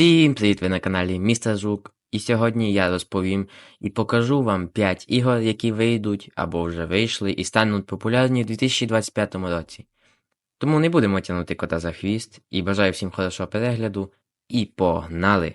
Всім привіт! Ви на каналі Містер Жук. І сьогодні я розповім і покажу вам 5 ігор, які вийдуть або вже вийшли і стануть популярні у 2025 році. Тому не будемо тягнути кота за хвіст і бажаю всім хорошого перегляду. І погнали!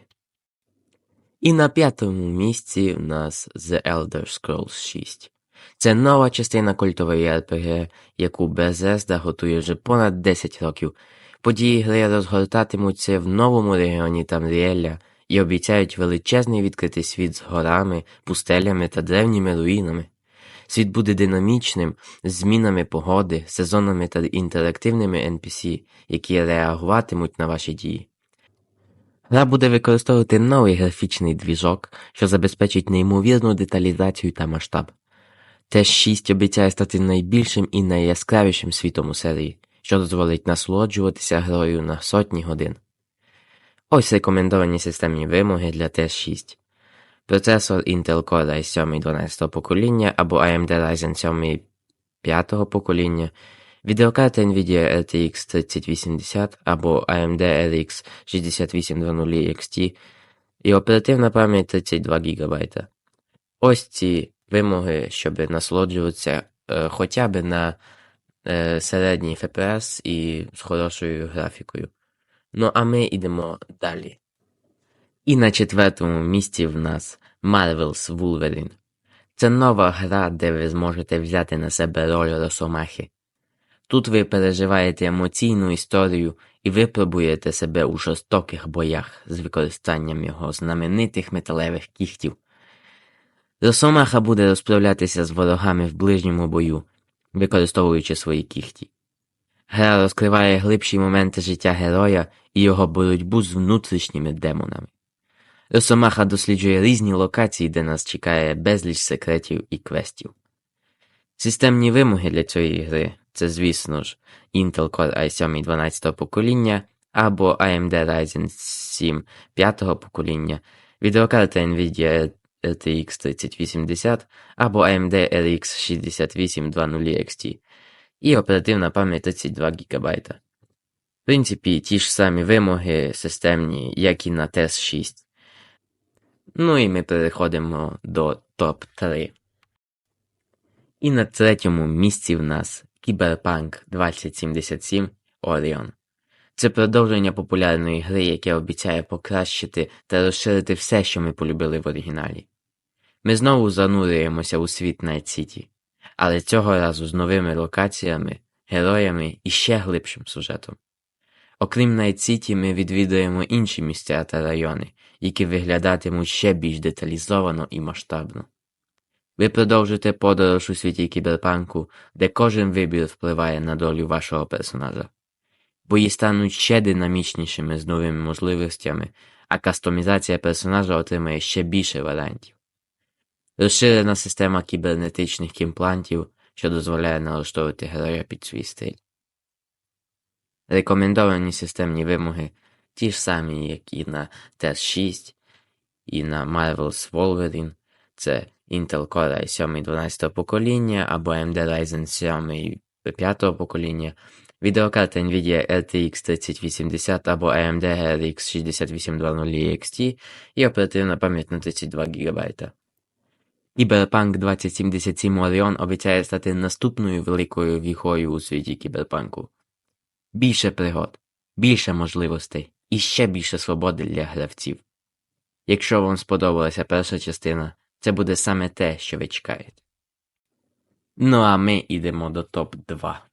І на п'ятому місці у нас The Elder Scrolls 6. Це нова частина культової RPG, яку Bethesda готує вже понад 10 років. Події гри розгортатимуться в новому регіоні Тамріеля і обіцяють величезний відкритий світ з горами, пустелями та древніми руїнами. Світ буде динамічним, змінами погоди, сезонами та інтерактивними NPC, які реагуватимуть на ваші дії. Гра буде використовувати новий графічний двіжок, що забезпечить неймовірну деталізацію та масштаб. Теж 6 обіцяє стати найбільшим і найяскравішим світом у серії, що дозволить насолоджуватися грою на сотні годин. Ось рекомендовані системні вимоги для TS6. Процесор Intel Core i7 12 покоління або AMD Ryzen 7 5 покоління, відеокарта NVIDIA RTX 3080 або AMD RX 6800 XT і оперативна пам'ять 32 ГБ. Ось ці вимоги, щоб насолоджуватися е, хоча б на середній FPS і з хорошою графікою. Ну а ми йдемо далі. І на четвертому місці в нас Marvel's Wolverine. Це нова гра, де ви зможете взяти на себе роль Росомахи. Тут ви переживаєте емоційну історію і випробуєте себе у жорстоких боях з використанням його знаменитих металевих кіхтів. Росомаха буде розправлятися з ворогами в ближньому бою, використовуючи свої кіхті. Гра розкриває глибші моменти життя героя і його боротьбу з внутрішніми демонами. Росомаха досліджує різні локації, де нас чекає безліч секретів і квестів. Системні вимоги для цієї гри це, звісно ж, Intel Core i7 12 покоління або AMD Ryzen 7 5 покоління, відеокарта NVIDIA RTX 3080 або AMD RX 6800 XT і оперативна пам'ять 32 ГБ. В принципі, ті ж самі вимоги системні, як і на TES 6. Ну і ми переходимо до топ-3. І на третьому місці в нас Cyberpunk 2077 Orion. Це продовження популярної гри, яке обіцяє покращити та розширити все, що ми полюбили в оригіналі. Ми знову занурюємося у світ Найт Сіті, але цього разу з новими локаціями, героями і ще глибшим сюжетом. Окрім Найт Сіті, ми відвідуємо інші місця та райони, які виглядатимуть ще більш деталізовано і масштабно. Ви продовжите подорож у світі кіберпанку, де кожен вибір впливає на долю вашого персонажа. Бої стануть ще динамічнішими з новими можливостями, а кастомізація персонажа отримає ще більше варіантів. Розширена система кібернетичних імплантів, що дозволяє налаштовувати героя під свій стиль. Рекомендовані системні вимоги ті ж самі, як і на TES 6 і на Marvel's Wolverine, це Intel Core i7 12 покоління або AMD Ryzen 7 5 покоління, відеокарта NVIDIA RTX 3080 або AMD RX 6800 XT і оперативна пам'ять на 32 ГБ. Cyberpunk 2077 Orion обіцяє стати наступною великою віхою у світі кіберпанку. Більше пригод, більше можливостей і ще більше свободи для гравців. Якщо вам сподобалася перша частина, це буде саме те, що ви чекаєте. Ну а ми йдемо до топ 2.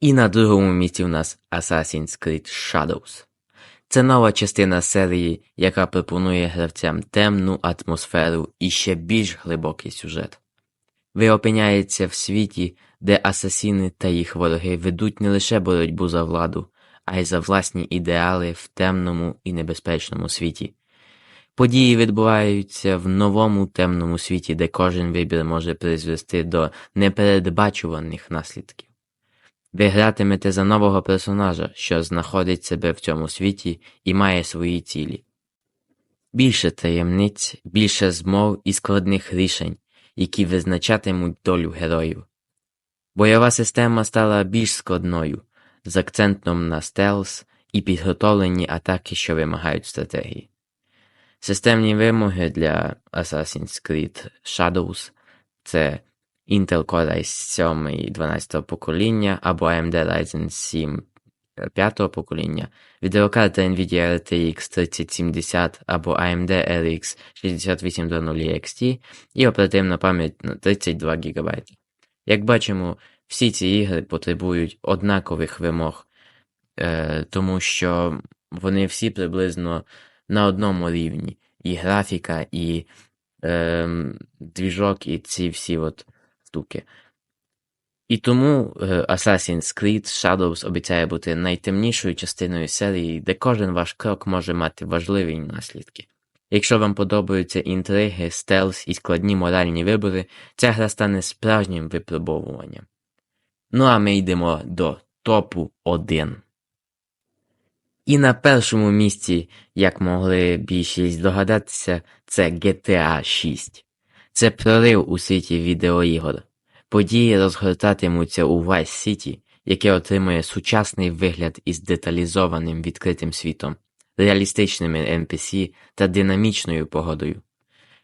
І на другому місці у нас Assassin's Creed Shadows. Це нова частина серії, яка пропонує гравцям темну атмосферу і ще більш глибокий сюжет. Ви опиняєтеся в світі, де асасіни та їх вороги ведуть не лише боротьбу за владу, а й за власні ідеали в темному і небезпечному світі. Події відбуваються в новому темному світі, де кожен вибір може призвести до непередбачуваних наслідків. Ви гратимете за нового персонажа, що знаходить себе в цьому світі і має свої цілі. Більше таємниць, більше змов і складних рішень, які визначатимуть долю героїв. Бойова система стала більш складною, з акцентом на стелс і підготовлені атаки, що вимагають стратегії. Системні вимоги для Assassin's Creed Shadows це Intel Core i7 12 покоління або AMD Ryzen 7 5 покоління, відеокарта NVIDIA RTX 3070 або AMD RX 6800 XT і оперативна пам'ять на 32 ГБ. Як бачимо, всі ці ігри потребують однакових вимог, тому що вони всі приблизно на одному рівні. І графіка, і е, двіжок, і ці всі от штуки. І тому е, Assassin's Creed Shadows обіцяє бути найтемнішою частиною серії, де кожен ваш крок може мати важливі наслідки. Якщо вам подобаються інтриги, стелс і складні моральні вибори, ця гра стане справжнім випробовуванням. Ну а ми йдемо до топу 1. І на першому місці, як могли більшість догадатися, це GTA 6. Це прорив у світі відеоігор. Події розгортатимуться у Vice City, яке отримує сучасний вигляд із деталізованим відкритим світом, реалістичними NPC та динамічною погодою.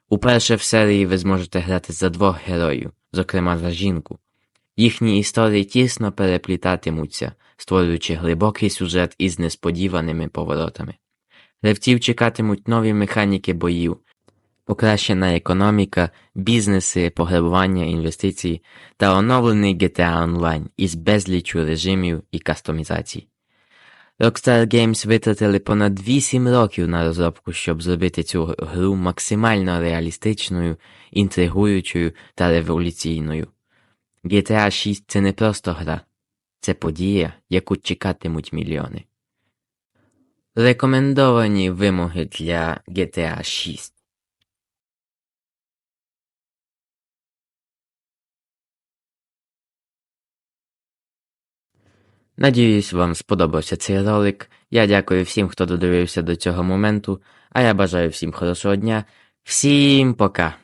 Уперше в серії ви зможете грати за двох героїв, зокрема за жінку. Їхні історії тісно переплітатимуться, створюючи глибокий сюжет із несподіваними поворотами. Гравців чекатимуть нові механіки боїв, покращена економіка, бізнеси, пограбування інвестицій та оновлений GTA Online із безліччю режимів і кастомізацій. Rockstar Games витратили понад 8 років на розробку, щоб зробити цю гру максимально реалістичною, інтригуючою та революційною. GTA 6 це не просто гра, це подія, яку чекатимуть мільйони. Рекомендовані вимоги для GTA 6 Надіюсь, вам сподобався цей ролик. Я дякую всім, хто додивився до цього моменту, а я бажаю всім хорошого дня. Всім пока!